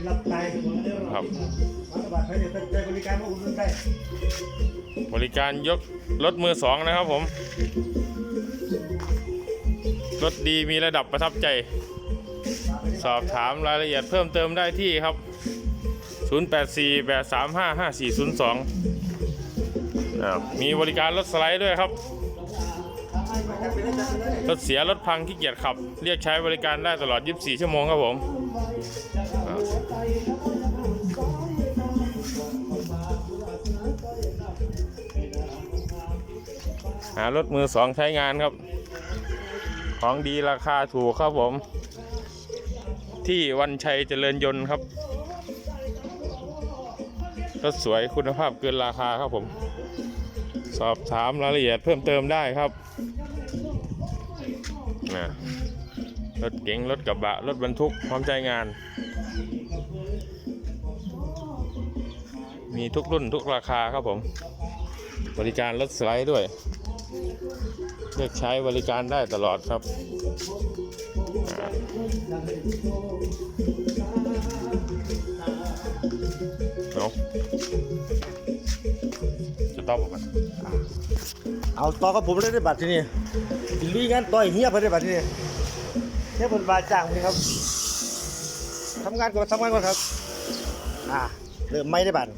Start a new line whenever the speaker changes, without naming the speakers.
เป็นรับตาย
ครับ
รัฐบาลไทยเนี่ยใจบริการมาอุ่นนได้
บริการยกรถมือสองนะครับผม รถดีมีระดับประทับใจ สอบถามรายละเอียดเพิ่มเติมได้ที่ครับ 0848355402 อ่ามีบริการรถสไลด์ด้วยครับ รถเสียรถพังขี้เกียจขับ เรียกใช้บริการได้ตลอด 24 ชั่วโมงครับผมหารถมือสองใช้งานครับ ของดีราคาถูกครับผม ที่วันชัยเจริญยนต์ครับ รถสวยคุณภาพเกินราคาครับผม สอบถามรายละเอียดเพิ่มเติมได้ครับนะรถเก๋งรถกระบะ รถบรรทุกพร้อมใจงาน มีทุกรุ่นทุกราคาครับผม บริการรถสไลด์ด้วย เลือกใช้บริการได้ตลอดครับ จะตอบผมกัน
เอาต่อกับผมเลยได้บัตรที่นี่ลุยงานต่อยเฮียไปได้บัตรที่นี่เฮียบนบาจ้างนี่ครับทำงานก่อนทำงานก่อนครับ อ่าเริ่มไม่ได้บัตร